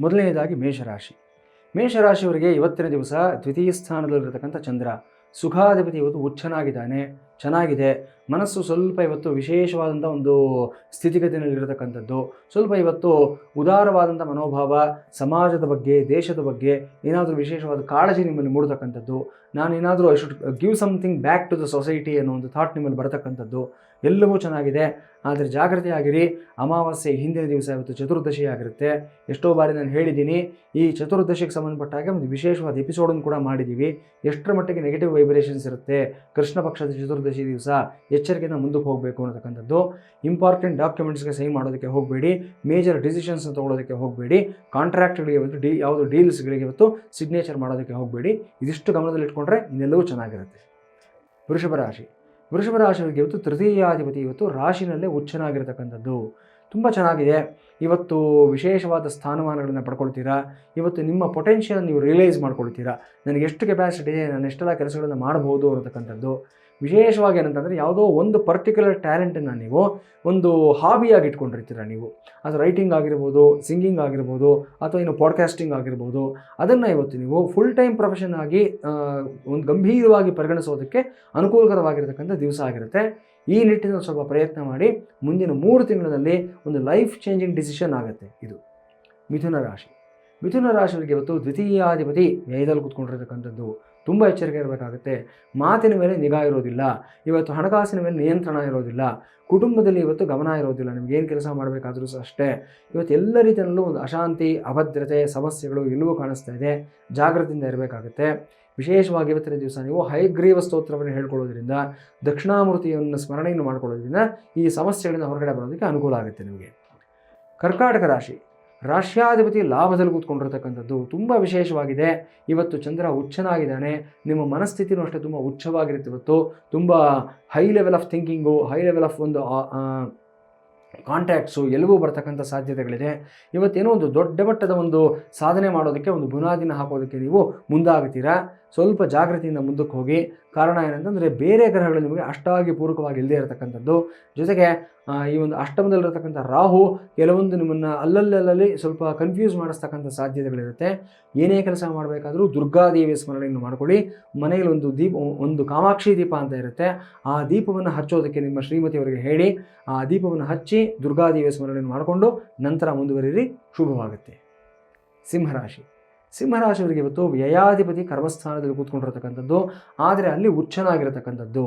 ಮೊದಲನೇದಾಗಿ ಮೇಷರಾಶಿ. ಮೇಷರಾಶಿಯವರಿಗೆ ಇವತ್ತಿನ ದಿವಸ ದ್ವಿತೀಯ ಸ್ಥಾನದಲ್ಲಿರತಕ್ಕಂಥ ಚಂದ್ರ. ಸುಖಾಧಿಪತಿ ಇವತ್ತು ಉಚ್ಚನಾಗಿದ್ದಾನೆ ಚೆನ್ನಾಗಿದೆ. ಮನಸ್ಸು ಸ್ವಲ್ಪ ಇವತ್ತು ವಿಶೇಷವಾದಂಥ ಒಂದು ಸ್ಥಿತಿಗತಿನಲ್ಲಿರತಕ್ಕಂಥದ್ದು ಸ್ವಲ್ಪ ಇವತ್ತು ಉದಾರವಾದಂಥ ಮನೋಭಾವ, ಸಮಾಜದ ಬಗ್ಗೆ, ದೇಶದ ಬಗ್ಗೆ ಏನಾದರೂ ವಿಶೇಷವಾದ ಕಾಳಜಿ ನಿಮ್ಮಲ್ಲಿ ಮೂಡತಕ್ಕಂಥದ್ದು. ನಾನು ಏನಾದರೂ I should give something back to the society ಅನ್ನೋ ಒಂದು ಥಾಟ್ ನಿಮ್ಮಲ್ಲಿ ಬರತಕ್ಕಂಥದ್ದು. ಎಲ್ಲವೂ ಚೆನ್ನಾಗಿದೆ. ಆದರೆ ಜಾಗ್ರತೆ ಆಗಿರಿ ಅಮಾವಾಸ್ಯೆ ಹಿಂದಿನ ದಿವಸ ಇವತ್ತು ಚತುರ್ದಶಿ ಆಗಿರುತ್ತೆ. ಎಷ್ಟೋ ಬಾರಿ ನಾನು ಹೇಳಿದ್ದೀನಿ. ಈ ಚತುರ್ದಶಿಗೆ ಸಂಬಂಧಪಟ್ಟ ಹಾಗೆ ಒಂದು ವಿಶೇಷವಾದ ಎಪಿಸೋಡನ್ನು ಕೂಡ ಮಾಡಿದ್ದೀವಿ. ಎಷ್ಟರ ಮಟ್ಟಿಗೆ ನೆಗೆಟಿವ್ ವೈಬ್ರೇಷನ್ಸ್ ಇರುತ್ತೆ. ಕೃಷ್ಣ ಪಕ್ಷದ ಚತುರ್ದಶಿ ದಿವಸ ಎಚ್ಚರಿಕೆಯಿಂದ ಮುಂದಕ್ಕೆ ಹೋಗಬೇಕು ಅನ್ನತಕ್ಕಂಥದ್ದು. ಇಂಪಾರ್ಟೆಂಟ್ ಡಾಕ್ಯುಮೆಂಟ್ಸ್ಗೆ ಸೈನ್ ಮಾಡೋದಕ್ಕೆ ಹೋಗಬೇಡಿ. ಮೇಜರ್ ಡಿಸಿಷನ್ಸ್ನ ತೊಗೊಳೋದಕ್ಕೆ ಹೋಗಬೇಡಿ. ಕಾಂಟ್ರಾಕ್ಟ್ಗಳಿಗೆ ಇವತ್ತು ಡಿ ಯಾವುದು ಡೀಲ್ಸ್ಗಳಿಗೆ ಇವತ್ತು ಸಿಗ್ನೇಚರ್ ಮಾಡೋದಕ್ಕೆ ಹೋಗಬೇಡಿ. ಇದಿಷ್ಟು ಗಮನದಲ್ಲಿಟ್ಕೊಂಡ್ರೆ ಇನ್ನೆಲ್ಲವೂ ಚೆನ್ನಾಗಿರುತ್ತೆ. ವೃಷಭ ರಾಶಿ. ವೃಷಭ ರಾಶಿಯವರಿಗೆ ಇವತ್ತು ತೃತೀಯಾಧಿಪತಿ ಇವತ್ತು ರಾಶಿನಲ್ಲೇ ಉಚ್ಚನಾಗಿರ್ತಕ್ಕಂಥದ್ದು ತುಂಬ ಚೆನ್ನಾಗಿದೆ. ಇವತ್ತು ವಿಶೇಷವಾದ ಸ್ಥಾನಮಾನಗಳನ್ನು ಪಡ್ಕೊಳ್ತೀರಾ? ಇವತ್ತು ನಿಮ್ಮ ಪೊಟೆನ್ಷಿಯಲ್ ನೀವು ರಿಯಲೈಸ್ ಮಾಡ್ಕೊಳ್ತೀರಾ? ನನಗೆ ಎಷ್ಟು ಕೆಪಾಸಿಟಿ ಇದೆ? ನಾನು ಎಷ್ಟೆಲ್ಲ ಕೆಲಸಗಳನ್ನು ಮಾಡ್ಬೋದು ಅನ್ನತಕ್ಕಂಥದ್ದು. ವಿಶೇಷವಾಗಿ ಏನಂತಂದರೆ ಯಾವುದೋ ಒಂದು ಪರ್ಟಿಕ್ಯುಲರ್ ಟ್ಯಾಲೆಂಟನ್ನು ನೀವು ಒಂದು ಹಾಬಿಯಾಗಿ ಇಟ್ಕೊಂಡಿರ್ತೀರ ನೀವು. ಅದು ರೈಟಿಂಗ್ ಆಗಿರ್ಬೋದು ಸಿಂಗಿಂಗ್ ಆಗಿರ್ಬೋದು, ಅಥವಾ ಏನು ಪಾಡ್ಕಾಸ್ಟಿಂಗ್ ಆಗಿರ್ಬೋದು. ಅದನ್ನು ಇವತ್ತು ನೀವು ಫುಲ್ ಟೈಮ್ ಪ್ರೊಫೆಷನ್ ಆಗಿ ಒಂದು ಗಂಭೀರವಾಗಿ ಪರಿಗಣಿಸೋದಕ್ಕೆ ಅನುಕೂಲಕರವಾಗಿರತಕ್ಕಂಥ ದಿವಸ ಆಗಿರುತ್ತೆ. ಈ ನಿಟ್ಟಿನಲ್ಲಿ ಸ್ವಲ್ಪ ಪ್ರಯತ್ನ ಮಾಡಿ ಮುಂದಿನ ಮೂರು ತಿಂಗಳಲ್ಲಿ ಒಂದು ಲೈಫ್ ಚೇಂಜಿಂಗ್ ಡಿಸಿಷನ್ ಆಗುತ್ತೆ ಇದು. ಮಿಥುನ ರಾಶಿ. ಮಿಥುನ ರಾಶಿಯವರಿಗೆ ಇವತ್ತು ದ್ವಿತೀಯಾಧಿಪತಿ ವ್ಯಯದಲ್ಲಿ ಕೂತ್ಕೊಂಡಿರ್ತಕ್ಕಂಥದ್ದು ತುಂಬ ಎಚ್ಚರಿಕೆ ಇರಬೇಕಾಗುತ್ತೆ. ಮಾತಿನ ಮೇಲೆ ನಿಗಾ ಇರೋದಿಲ್ಲ. ಇವತ್ತು ಹಣಕಾಸಿನ ಮೇಲೆ ನಿಯಂತ್ರಣ ಇರೋದಿಲ್ಲ. ಕುಟುಂಬದಲ್ಲಿ ಇವತ್ತು ಗಮನ ಇರೋದಿಲ್ಲ. ನಿಮ್ಗೆ ಏನು ಕೆಲಸ ಮಾಡಬೇಕಾದ್ರೂ ಸಹ ಅಷ್ಟೇ. ಇವತ್ತು ಎಲ್ಲ ರೀತಿಯಲ್ಲೂ ಒಂದು ಅಶಾಂತಿ, ಅಭದ್ರತೆ, ಸಮಸ್ಯೆಗಳು ಎಲ್ಲವೂ ಕಾಣಿಸ್ತಾ ಇದೆ. ಜಾಗೃತಿಯಿಂದ ಇರಬೇಕಾಗುತ್ತೆ. ವಿಶೇಷವಾಗಿ ಇವತ್ತಿನ ದಿವಸ ನೀವು ಹೈಗ್ರೀವ ಸ್ತೋತ್ರವನ್ನು ಹೇಳ್ಕೊಳ್ಳೋದ್ರಿಂದ, ದಕ್ಷಿಣಾಮೂರ್ತಿಯನ್ನು ಸ್ಮರಣೆಯನ್ನು ಮಾಡ್ಕೊಳ್ಳೋದ್ರಿಂದ ಈ ಸಮಸ್ಯೆಗಳಿಂದ ಹೊರಗಡೆ ಬರೋದಕ್ಕೆ ಅನುಕೂಲ ಆಗುತ್ತೆ ನಿಮಗೆ. ಕರ್ಕಾಟಕ ರಾಶಿ. ರಾಷ್ಟ್ರಾಧಿಪತಿ ಲಾಭದಲ್ಲಿ ಕೂತ್ಕೊಂಡಿರ್ತಕ್ಕಂಥದ್ದು ತುಂಬ ವಿಶೇಷವಾಗಿದೆ. ಇವತ್ತು ಚಂದ್ರ ಉಚ್ಚನಾಗಿದ್ದಾನೆ ನಿಮ್ಮ ಮನಸ್ಥಿತಿನೂ ಅಷ್ಟೇ ತುಂಬ ಉಚ್ಚವಾಗಿರುತ್ತೆ ಇವತ್ತು. ತುಂಬ high level of thinking high level of ಒಂದು ಕಾಂಟ್ಯಾಕ್ಟ್ಸು ಎಲ್ಲವೂ ಬರ್ತಕ್ಕಂಥ ಸಾಧ್ಯತೆಗಳಿದೆ. ಇವತ್ತೇನೋ ಒಂದು ದೊಡ್ಡ ಮಟ್ಟದ ಒಂದು ಸಾಧನೆ ಮಾಡೋದಕ್ಕೆ ಒಂದು ಬುನಾದಿನ ಹಾಕೋದಕ್ಕೆ ನೀವು ಮುಂದಾಗ್ತೀರಾ ಸ್ವಲ್ಪ ಜಾಗೃತಿಯಿಂದ ಮುಂದಕ್ಕೆ ಹೋಗಿ. ಕಾರಣ ಏನಂತಂದರೆ ಬೇರೆ ಗ್ರಹಗಳು ನಿಮಗೆ ಅಷ್ಟಾಗಿ ಪೂರಕವಾಗಿ ಇಲ್ಲದೇ ಇರತಕ್ಕಂಥದ್ದು. ಜೊತೆಗೆ ಈ ಒಂದು ಅಷ್ಟಮದಲ್ಲಿರತಕ್ಕಂಥ ರಾಹು ಕೆಲವೊಂದು ನಿಮ್ಮನ್ನು ಅಲ್ಲಲ್ಲಲ್ಲಿ ಸ್ವಲ್ಪ ಕನ್ಫ್ಯೂಸ್ ಮಾಡಿಸ್ತಕ್ಕಂಥ ಸಾಧ್ಯತೆಗಳಿರುತ್ತೆ. ಏನೇ ಕೆಲಸ ಮಾಡಬೇಕಾದರೂ ದುರ್ಗಾದೇವಿಯ ಸ್ಮರಣೆಯನ್ನು ಮಾಡ್ಕೊಳ್ಳಿ. ಮನೆಯಲ್ಲಿ ಒಂದು ದೀಪ, ಒಂದು ಕಾಮಾಕ್ಷಿ ದೀಪ ಅಂತ ಇರುತ್ತೆ. ಆ ದೀಪವನ್ನು ಹಚ್ಚೋದಕ್ಕೆ ನಿಮ್ಮ ಶ್ರೀಮತಿಯವರಿಗೆ ಹೇಳಿ, ಆ ದೀಪವನ್ನು ಹಚ್ಚಿ ದುರ್ಗಾದೇವಿಯ ಸ್ಮರಣೆಯನ್ನು ಮಾಡಿಕೊಂಡು ನಂತರ ಮುಂದುವರಿಯಿರಿ. ಶುಭವಾಗುತ್ತೆ. ಸಿಂಹರಾಶಿ. ಸಿಂಹರಾಶಿಯವರಿಗೆ ಇವತ್ತು ವ್ಯಯಾಧಿಪತಿ ಕರ್ಮಸ್ಥಾನದಲ್ಲಿ ಕೂತ್ಕೊಂಡಿರತಕ್ಕಂಥದ್ದು, ಆದರೆ ಅಲ್ಲಿ ಉಚ್ಚನಾಗಿರತಕ್ಕಂಥದ್ದು.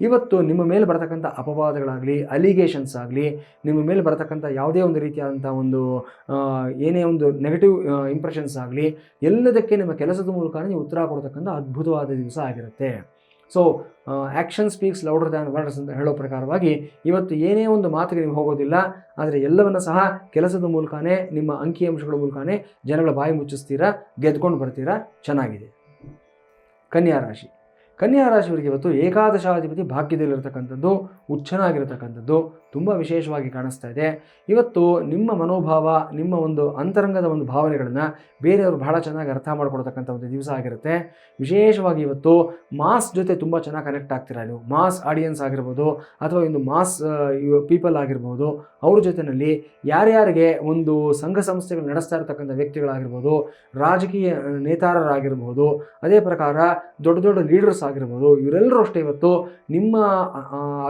ಇವತ್ತು ನಿಮ್ಮ ಮೇಲೆ ಬರತಕ್ಕಂಥ ಅಪವಾದಗಳಾಗಲಿ ಅಲಿಗೇಷನ್ಸ್ ಆಗಲಿ, ನಿಮ್ಮ ಮೇಲೆ ಬರತಕ್ಕಂಥ ಯಾವುದೇ ಒಂದು ರೀತಿಯಾದಂಥ ಒಂದು ಏನೇ ಒಂದು ನೆಗೆಟಿವ್ ಇಂಪ್ರೆಷನ್ಸ್ ಆಗಲಿ, ಎಲ್ಲದಕ್ಕೆ ನಿಮ್ಮ ಕೆಲಸದ ಮೂಲಕ ನೀವು ಉತ್ತರ ಕೊಡ್ತಕ್ಕಂಥ ಅದ್ಭುತವಾದ ದಿವಸ ಆಗಿರುತ್ತೆ. So action speaks louder than words ಅಂತ ಹೇಳೋ ಪ್ರಕಾರವಾಗಿ ಇವತ್ತು ಏನೇ ಒಂದು ಮಾತಿಗೆ ನೀವು ಹೋಗೋದಿಲ್ಲ, ಆದರೆ ಎಲ್ಲವನ್ನು ಸಹ ಕೆಲಸದ ಮೂಲಕನೇ, ನಿಮ್ಮ ಅಂಕಿಅಂಶಗಳ ಮೂಲಕನೇ ಜನಗಳ ಬಾಯಿ ಮುಚ್ಚಿಸ್ತೀರಾ, ಗೆದ್ಕೊಂಡು ಬರ್ತೀರಾ, ಚೆನ್ನಾಗಿದೆ. ಕನ್ಯಾ ರಾಶಿ. ಕನ್ಯಾ ರಾಶಿಯವರಿಗೆ ಇವತ್ತು ಏಕಾದಶಾಧಿಪತಿ ಭಾಗ್ಯದಲ್ಲಿರತಕ್ಕಂಥದ್ದು, ಉಚ್ಚನಾಗಿರತಕ್ಕಂಥದ್ದು ತುಂಬ ವಿಶೇಷವಾಗಿ ಕಾಣಿಸ್ತಾ ಇದೆ. ಇವತ್ತು ನಿಮ್ಮ ಮನೋಭಾವ, ನಿಮ್ಮ ಒಂದು ಅಂತರಂಗದ ಒಂದು ಭಾವನೆಗಳನ್ನು ಬೇರೆಯವರು ಬಹಳ ಚೆನ್ನಾಗಿ ಅರ್ಥ ಮಾಡ್ಕೊಳ್ತಕ್ಕಂಥ ಒಂದು ದಿವಸ ಆಗಿರುತ್ತೆ. ವಿಶೇಷವಾಗಿ ಇವತ್ತು ಮಾಸ್ ಜೊತೆ ತುಂಬ ಚೆನ್ನಾಗಿ ಕನೆಕ್ಟ್ ಆಗ್ತೀರಾ ನೀವು? ಮಾಸ್ ಆಡಿಯನ್ಸ್ ಆಗಿರ್ಬೋದು ಅಥವಾ ಒಂದು ಮಾಸ್ ಪೀಪಲ್ ಆಗಿರ್ಬೋದು, ಅವ್ರ ಜೊತೆಯಲ್ಲಿ ಯಾರ್ಯಾರಿಗೆ ಒಂದು ಸಂಘ ಸಂಸ್ಥೆಗಳು ನಡೆಸ್ತಾ ಇರತಕ್ಕಂಥ ವ್ಯಕ್ತಿಗಳಾಗಿರ್ಬೋದು, ರಾಜಕೀಯ, ನೇತಾರರಾಗಿರ್ಬೋದು, ಅದೇ ಪ್ರಕಾರ ದೊಡ್ಡ ದೊಡ್ಡ ಲೀಡರ್ಸ್ ಆಗಿರ್ಬೋದು ಇವರೆಲ್ಲರೂ ಅಷ್ಟೇ ಇವತ್ತು ನಿಮ್ಮ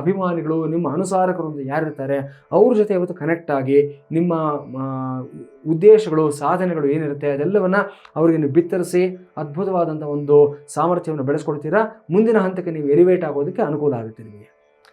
ಅಭಿಮಾನಿಗಳು, ನಿಮ್ಮ ಅನುಸಾರಕರು ಅಂತ ಯಾರಿರ್ತಾರೆ, ಅವ್ರ ಜೊತೆ ಇವತ್ತು ಕನೆಕ್ಟ್ ಆಗಿ ನಿಮ್ಮ ಉದ್ದೇಶಗಳು, ಸಾಧನೆಗಳು ಏನಿರುತ್ತೆ, ಅದೆಲ್ಲವನ್ನು ಅವರಿಗೆ ನೀವು ಬಿತ್ತರಿಸಿ ಅದ್ಭುತವಾದಂಥ ಒಂದು ಸಾಮರ್ಥ್ಯವನ್ನು ಬೆಳೆಸ್ಕೊಡ್ತೀರಾ? ಮುಂದಿನ ಹಂತಕ್ಕೆ ನೀವು ಎಲಿವೇಟ್ ಆಗೋದಕ್ಕೆ ಅನುಕೂಲ ಆಗುತ್ತೆ ನಿಮಗೆ.